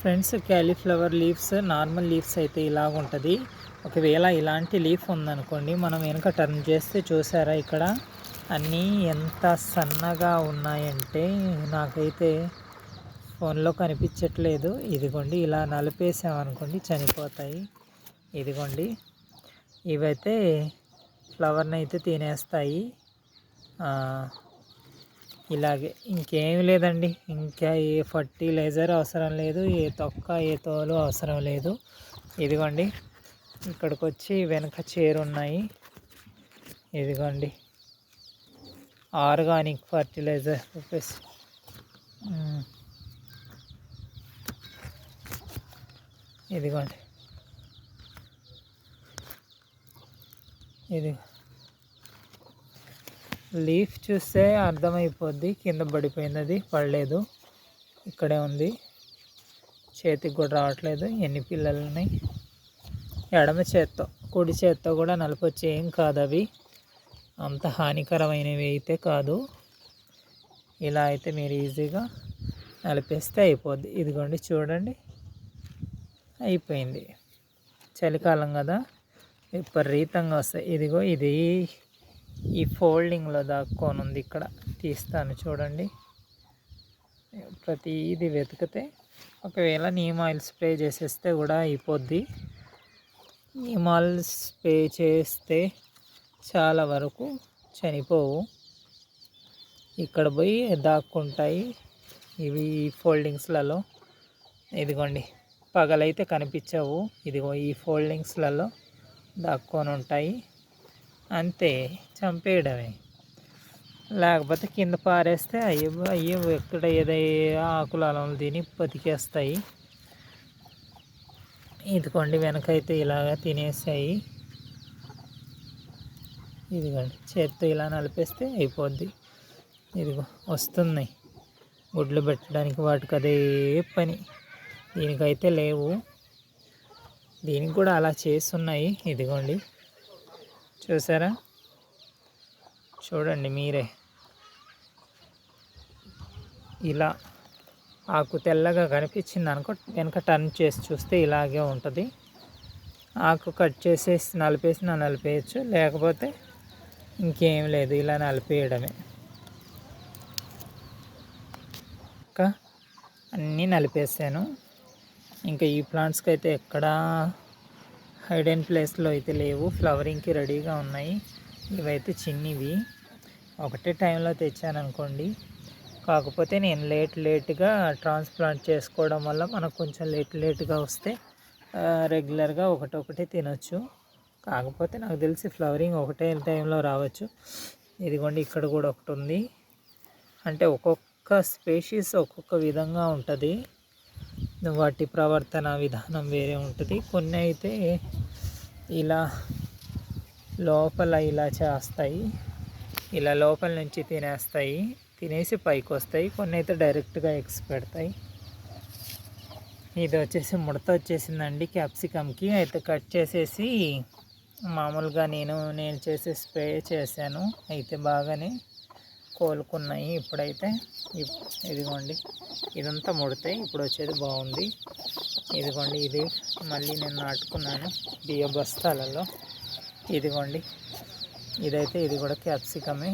Friends cauliflower leaves normal leaves అయితే ఇలాగ ఉంటుంది. ఒకవేళ ఇలాంటి లీఫ్ ఉందనుకోండి మనం వెనుక టర్న్ చేస్తే చూసారా ఇక్కడ? అన్నీ ఎంత సన్నగా ఉన్నాయంటే నాకైతే ఫోన్లో కనిపించట్లేదు. ఇదిగోండి ఇలా నలిపేసామనుకోండి చనిపోతాయి. ఇదిగోండి ఇవైతే ఫ్లవర్ని అయితే తినేస్తాయి ఇలాగే ఇంకేం లేదండి. ఇంకా ఏ ఫర్టిలైజర్ అవసరం లేదు ఏ తొక్క ఏ తోలు అవసరం లేదు. ఇదిగోండి ఇక్కడికి వచ్చి వెనక చేరున్నాయి. ఇదిగోండి ఆర్గానిక్ ఫర్టిలైజర్ రూపీస్ ఇదిగోండి. ఇది లీఫ్ చూస్తే అర్థమైపోద్ది. కింద పడిపోయింది అది పడలేదు. ఇక్కడే ఉంది. చేతికి కూడా రావట్లేదు. ఎన్ని పిల్లలు ఉన్నాయి? ఎడమ చేత్తో కుడి చేత్తో కూడా నలపొచ్చి ఏం కాదు అవి. అంత హానికరమైనవి అయితే కాదు. ఇలా అయితే మీరు ఈజీగా నలిపేస్తే అయిపోద్ది. ఇదిగోండి చూడండి. అయిపోయింది. చలికాలం కదా. విపరీతంగా వస్తాయి. ఇదిగో ఇది ఈ ఫోల్డింగ్లో దాక్కొని ఉంది ఇక్కడ. తీస్తాను చూడండి. ప్రతిదీ వెతికితే ఒకవేళ నీమ్ ఆయిల్ స్ప్రే చేసేస్తే కూడా అయిపోద్ది. నీమ్ ఆయిల్ స్ప్రే చేస్తే చాలా వరకు చనిపోవు. ఇక్కడ పోయి దాక్కుంటాయి ఇవి ఫోల్డింగ్స్లలో. ఇదిగోండి. పగలైతే కనిపించవు. ఇదిగో ఈ ఫోల్డింగ్స్లలో దాక్కొని ఉంటాయి అంతే చంపేయడమే. లేకపోతే కింద పారేస్తే అయ్యో అయ్యో ఎక్కడ ఏదో ఆకులు అలములు తిని బతికేస్తాయి. ఇదిగోండి వెనకైతే ఇలాగ తినేసాయి. ఇదిగోండి చేత్తో ఇలా నలిపేస్తే అయిపోద్ది. ఇదిగో వస్తున్నాయి గుడ్లు పెట్టడానికి వాటికి అదే పని. దీనికైతే లేవు. దీనికి కూడా అలా చేస్తున్నాయి ఇదిగోండి. చూసారా? చూడండి మీరే. ఇలా ఆకు తెల్లగా కనిపించింది అనుకో వెనక టర్న్ చేసి చూస్తే ఇలాగే ఉంటుంది. ఆకు కట్ చేసేసి నలిపేసి నలిపేయచ్చు లేకపోతే ఇంకేం లేదు ఇలా నలిపేయడమే. ఇంకా అన్నీ నలిపేసాను. ఇంకా ఈ ప్లాంట్స్కి అయితే ఎక్కడా హైడెన్ ప్లేస్లో అయితే లేవు. ఫ్లవరింగ్కి రెడీగా ఉన్నాయి. ఇవైతే చిన్నవి. ఒకటే టైంలో తెచ్చాను అనుకోండి కాకపోతే నేను లేట్ లేట్గా ట్రాన్స్ప్లాంట్ చేసుకోవడం వల్ల మనకు కొంచెం లేట్ లేట్గా వస్తే రెగ్యులర్గా ఒకటొకటి తినొచ్చు. కాకపోతే నాకు తెలిసి ఫ్లవరింగ్ ఒకటే టైంలో రావచ్చు. ఇదిగోండి ఇక్కడ కూడా ఒకటి ఉంది అంటే ఒక్కొక్క స్పేషీస్ ఒక్కొక్క విధంగా ఉంటుంది. వాటి ప్రవర్తన విధానం వేరే ఉంటుంది. కొన్ని అయితే ఇలా లోపల ఇలా చేస్తాయి. ఇలా లోపల నుంచి తినేస్తాయి. తినేసి పైకి వస్తాయి. కొన్ని అయితే డైరెక్ట్గా ఎగ్స్ పెడతాయి. ఇది వచ్చేసి ముడత వచ్చేసిందండి క్యాప్సికమ్కి. అయితే కట్ చేసేసి మామూలుగా నేను నేను చేసే స్ప్రే చేశాను. అయితే బాగానే కోలుకున్నాయి ఇప్పుడైతే. ఇదిగోండి. ఇదంతా ముడతాయి ఇప్పుడు వచ్చేది బాగుంది. ఇదిగోండి ఇది మళ్ళీ నేను నాటుకున్నాను బియ్య బస్తాలలో ఇదిగోండి. ఇదైతే ఇది కూడా క్యాప్సికమే.